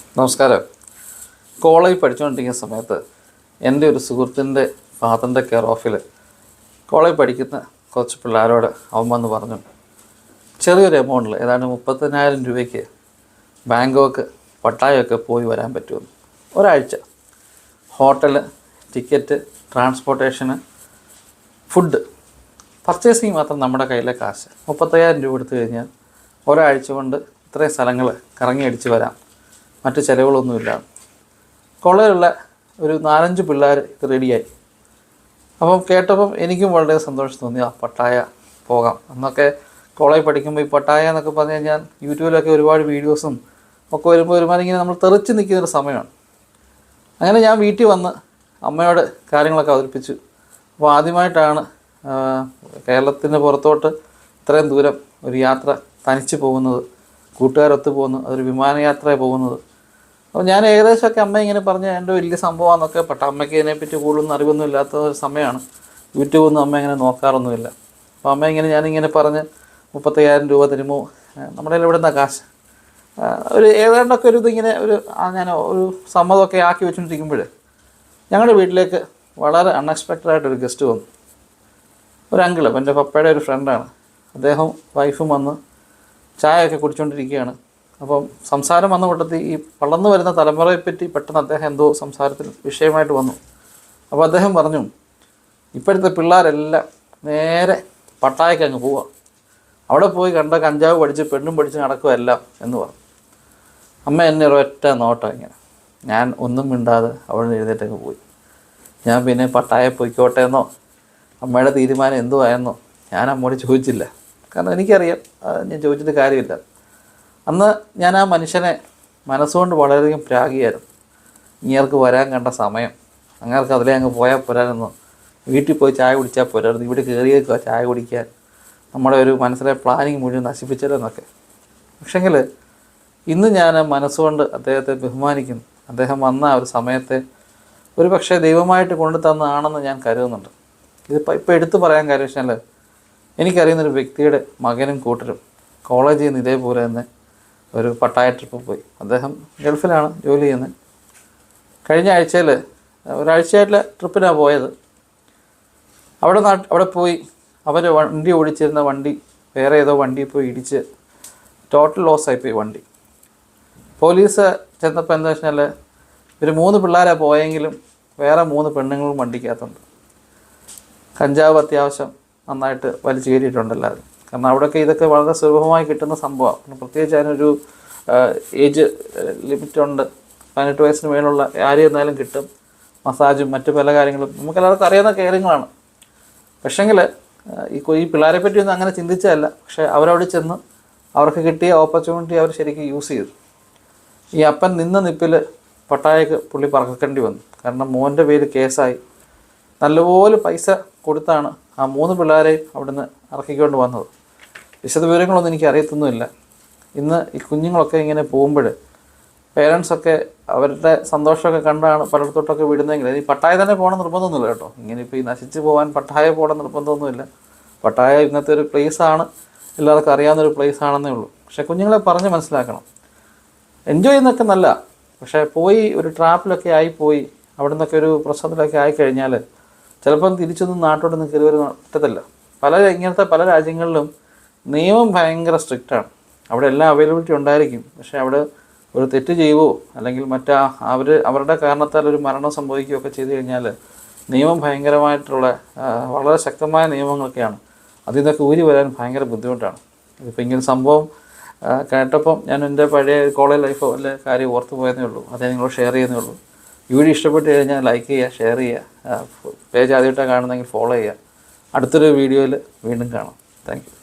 നമസ്കാരം. കോളേജിൽ പഠിച്ചുകൊണ്ടിരിക്കുന്ന സമയത്ത് എന്റെ ഒരു സുഹൃത്തിന്റെ ഫാദറിന്റെ കെയർ ഓഫിൽ കോളേജിൽ പഠിക്കുന്ന കുറച്ച് പിള്ളേരോട് അവൻ വന്ന് പറഞ്ഞു ചെറിയൊരു എമൗണ്ടിൽ ഏതാണ്ട് മുപ്പത്തിനായിരം രൂപയ്ക്ക് ബാങ്കോക്ക് പട്ടായൊക്കെ പോയി വരാൻ പറ്റുമെന്ന് ഒരാഴ്ച. ഹോട്ടൽ ടിക്കറ്റ് ട്രാൻസ്പോർട്ടേഷന് ഫുഡ് പർച്ചേസിങ് മാത്രം നമ്മുടെ കയ്യിലെ കാശ്. മുപ്പത്തയ്യായിരം രൂപ എടുത്തു കഴിഞ്ഞാൽ ഒരാഴ്ച കൊണ്ട് ഇത്രയും സ്ഥലങ്ങൾ കറങ്ങി അടിച്ച് വരാം. മറ്റ് ചിലവുകളൊന്നുമില്ല. കോളേജിലുള്ള ഒരു നാലഞ്ച് പിള്ളേർ ഇത് റെഡിയായി. അപ്പം കേട്ടപ്പം എനിക്കും വളരെ സന്തോഷം തോന്നി ആ പട്ടായ പോകാം. അന്നൊക്കെ കോളേജ് പഠിക്കുമ്പോൾ ഈ പട്ടായ എന്നൊക്കെ പറഞ്ഞു കഴിഞ്ഞാൽ യൂട്യൂബിലൊക്കെ ഒരുപാട് വീഡിയോസും ഒക്കെ വരുമ്പോൾ ഒരുമാതിരി ഇങ്ങനെ നമ്മൾ തെറിച്ച് നിൽക്കുന്നൊരു സമയമാണ്. അങ്ങനെ ഞാൻ വീട്ടിൽ വന്ന് അമ്മയോട് കാര്യങ്ങളൊക്കെ അവതരിപ്പിച്ചു. അപ്പോൾ ആദ്യമായിട്ടാണ് കേരളത്തിന്റെ പുറത്തോട്ട് ഇത്രയും ദൂരം ഒരു യാത്ര തനിച്ച് പോകുന്നത് കൂട്ടുകാരൊത്ത് പോകുന്നത് അതൊരു വിമാനയാത്രയാണ് പോകുന്നത്. അപ്പോൾ ഞാൻ ഏകദേശമൊക്കെ അമ്മ ഇങ്ങനെ പറഞ്ഞ എന്റെ വലിയ സംഭവമാണെന്നൊക്കെ പെട്ട. അമ്മയ്ക്ക് ഇതിനെപ്പറ്റി കൂടുതലൊന്നും അറിവൊന്നും ഇല്ലാത്ത ഒരു സമയമാണ്. യൂട്യൂബൊന്നും അമ്മ ഇങ്ങനെ നോക്കാറൊന്നുമില്ല. അപ്പോൾ അമ്മ ഇങ്ങനെ ഞാനിങ്ങനെ പറഞ്ഞ് മുപ്പത്തയ്യായിരം രൂപ തരുമോ? നമ്മുടെ കയ്യിൽ ഇവിടെ നിന്നാ കാശ് ഒരു ഏതാണ്ടൊക്കെ ഒരു ഇതിങ്ങനെ ഒരു ഞാൻ ഒരു സമ്മതമൊക്കെ ആക്കി വെച്ചുകൊണ്ടിരിക്കുമ്പോൾ ഞങ്ങളുടെ വീട്ടിലേക്ക് വളരെ അൺഎക്സ്പെക്റ്റഡ് ആയിട്ടൊരു ഗസ്റ്റ് വന്നു. ഒരു അങ്കിൾ എന്റെ പപ്പയുടെ ഒരു ഫ്രണ്ടാണ് അദ്ദേഹം വൈഫും വന്ന് ചായയൊക്കെ കുടിച്ചുകൊണ്ടിരിക്കുകയാണ് അപ്പം സംസാരം വന്ന കൂട്ടത്തിൽ ഈ വളർന്നു വരുന്ന തലമുറയെപ്പറ്റി പെട്ടെന്ന് അദ്ദേഹം എന്തോ സംസാരത്തിൽ വിഷയമായിട്ട് വന്നു. അപ്പോൾ അദ്ദേഹം പറഞ്ഞു ഇപ്പോഴത്തെ പിള്ളേരെല്ലാം നേരെ പട്ടായക്ക് അങ്ങ് പോവുക അവിടെ പോയി കണ്ട കഞ്ചാവ് പഠിച്ച് പെണ്ണും പഠിച്ച് നടക്കുക എല്ലാം എന്ന് പറഞ്ഞു. അമ്മ എന്നെ ഒരൊറ്റ നോട്ടം ഇങ്ങനെ. ഞാൻ ഒന്നും മിണ്ടാതെ അവിടെ നിന്ന് എഴുന്നേറ്റങ്ങ് പോയി. ഞാൻ പിന്നെ പട്ടായ പൊയ്ക്കോട്ടെ എന്നോ അമ്മയുടെ തീരുമാനം എന്തോ ആയെന്നോ ഞാൻ അമ്മയോട് ചോദിച്ചില്ല. കാരണം എനിക്കറിയാം ഞാൻ ചോദിച്ചിട്ട് കാര്യമില്ല. അന്ന് ഞാൻ ആ മനുഷ്യനെ മനസ്സുകൊണ്ട് വളരെയധികം പ്രാഗിയായിരുന്നു ഇങ്ങേർക്ക് വരാൻ കണ്ട സമയം. അങ്ങേർക്ക് അതിലേ അങ്ങ് പോയാൽ പോരായിരുന്നു. വീട്ടിൽ പോയി ചായ കുടിച്ചാൽ പോരായിരുന്നു. ഇവിടെ കയറിയേക്കുക ചായ കുടിക്കാൻ. നമ്മുടെ ഒരു മനസ്സിലെ പ്ലാനിങ് മുഴുവൻ നശിപ്പിച്ചതെന്നൊക്കെ പക്ഷെങ്കിൽ ഇന്ന് ഞാൻ മനസ്സുകൊണ്ട് അദ്ദേഹത്തെ ബഹുമാനിക്കുന്നു. അദ്ദേഹം വന്ന ആ ഒരു സമയത്തെ ഒരു പക്ഷേ ദൈവമായിട്ട് കൊണ്ടു തന്നതാണെന്ന് ഞാൻ കരുതുന്നുണ്ട്. ഇതിപ്പോൾ ഇപ്പോൾ എടുത്തു പറയാൻ കാര്യം വെച്ചാൽ എനിക്കറിയുന്നൊരു വ്യക്തിയുടെ മകനും കൂട്ടരും കോളേജിൽ നിന്ന് ഇതേപോലെ തന്നെ ഒരു പട്ടായ ട്രിപ്പ് പോയി. അദ്ദേഹം ഗൾഫിലാണ് ജോലി ചെയ്യുന്നത് കഴിഞ്ഞ ആഴ്ചയിൽ ഒരാഴ്ചയായിട്ടുള്ള ട്രിപ്പിനാണ് പോയത്. അവിടെ നാട്ട് അവിടെ പോയി. അവർ വണ്ടി ഓടിച്ചിരുന്ന വണ്ടി വേറെ ഏതോ വണ്ടി പോയി ഇടിച്ച് ടോട്ടൽ ലോസ് ആയിപ്പോയി വണ്ടി. പോലീസ് ചെന്നപ്പോൾ എന്താ വെച്ചാൽ ഒരു മൂന്ന് പിള്ളേരാണ് പോയെങ്കിലും വേറെ മൂന്ന് പെണ്ണുങ്ങളും വണ്ടിക്കകത്തുണ്ട്. കഞ്ചാവ് അത്യാവശ്യം നന്നായിട്ട് വലിച്ചു കയറിയിട്ടുണ്ട് എല്ലാവരും. കാരണം അവിടെയൊക്കെ ഇതൊക്കെ വളരെ സുലഭമായി കിട്ടുന്ന സംഭവമാണ്. പ്രത്യേകിച്ച് അതിനൊരു ഏജ് ലിമിറ്റുണ്ട്. പതിനെട്ട് വയസ്സിന് മേലുള്ള ആര് എന്നാലും കിട്ടും. മസാജും മറ്റു പല കാര്യങ്ങളും. നമുക്ക് എല്ലാവർക്കും അറിയാവുന്ന കാര്യങ്ങളാണ്. പക്ഷേങ്കിൽ ഈ ഈ പിള്ളേരെ പറ്റിയൊന്നും അങ്ങനെ ചിന്തിച്ചതല്ല. പക്ഷേ അവരവിടെ ചെന്ന് അവർക്ക് കിട്ടിയ ഓപ്പർച്യൂണിറ്റി അവർ ശരിക്കും യൂസ് ചെയ്തു. ഈ അപ്പൻ നിന്ന നിപ്പിൽ പട്ടായക്ക് പുള്ളി പറക്കേണ്ടി വന്നു. കാരണം മോന്റെ പേര് കേസായി. നല്ലപോലെ പൈസ കൊടുത്താണ് ആ മൂന്ന് പിള്ളേരെയും അവിടുന്ന് ഇറക്കിക്കൊണ്ട് വന്നത്. വിശദ വിവരങ്ങളൊന്നും എനിക്ക് അറിയത്തൊന്നുമില്ല ഇന്ന് ഈ കുഞ്ഞുങ്ങളൊക്കെ ഇങ്ങനെ പോകുമ്പോൾ പേരൻസൊക്കെ അവരുടെ സന്തോഷമൊക്കെ കണ്ടാണ് പലയിടത്തോട്ടൊക്കെ വിടുന്നതെങ്കിൽ ഈ പട്ടായ തന്നെ പോകണം നിർബന്ധമൊന്നുമില്ല കേട്ടോ. ഇങ്ങനെ ഇപ്പോൾ ഈ നശിച്ച് പോകാൻ പട്ടായ പോകണം നിർബന്ധമൊന്നുമില്ല. പട്ടായ ഇന്നത്തെ ഒരു പ്ലേസാണ് എല്ലാവർക്കും അറിയാവുന്ന ഒരു പ്ലേസ് ആണെന്നേ ഉള്ളൂ. പക്ഷേ കുഞ്ഞുങ്ങളെ പറഞ്ഞ് മനസ്സിലാക്കണം. എൻജോയ് ചെയ്യുന്നൊക്കെ നല്ല. പക്ഷേ പോയി ഒരു ട്രാപ്പിലൊക്കെ ആയി പോയി അവിടെ നിന്നൊക്കെ ഒരു പ്രശ്നത്തിലൊക്കെ ആയിക്കഴിഞ്ഞാൽ ചിലപ്പം തിരിച്ചൊന്നും നാട്ടോട്ടൊന്നും കയറി വരുന്ന പറ്റത്തില്ല. പല ഇങ്ങനത്തെ പല രാജ്യങ്ങളിലും നിയമം ഭയങ്കര സ്ട്രിക്റ്റാണ് അവിടെ എല്ലാം അവൈലബിലിറ്റി ഉണ്ടായിരിക്കും. പക്ഷേ അവിടെ ഒരു തെറ്റ് ചെയ്യുവോ അല്ലെങ്കിൽ മറ്റാ അവർ അവരുടെ കാരണത്താൽ ഒരു മരണം സംഭവിക്കുകയോ ഒക്കെ ചെയ്തു കഴിഞ്ഞാൽ നിയമം ഭയങ്കരമായിട്ടുള്ള വളരെ ശക്തമായ നിയമങ്ങളൊക്കെയാണ്. അതിൽ നിന്നൊക്കെ ഊരി വരാൻ ഭയങ്കര ബുദ്ധിമുട്ടാണ്. ഇതിപ്പോൾ ഇങ്ങനെ സംഭവം കേട്ടപ്പം ഞാൻ എന്റെ പഴയ കോളേജ് ലൈഫോ അല്ലെ കാര്യം ഓർത്തു പോയെന്നേ ഉള്ളൂ. അതേ നിങ്ങളോട് ഷെയർ ചെയ്യുന്നേ ഉള്ളൂ. വീഡിയോ ഇഷ്ടപ്പെട്ട് കഴിഞ്ഞാൽ ലൈക്ക് ചെയ്യുക ഷെയർ ചെയ്യുക പേജ് ആദ്യമായിട്ടാണ് കാണുന്നതെങ്കിൽ ഫോളോ ചെയ്യുക. അടുത്തൊരു വീഡിയോയിൽ വീണ്ടും കാണാം. താങ്ക്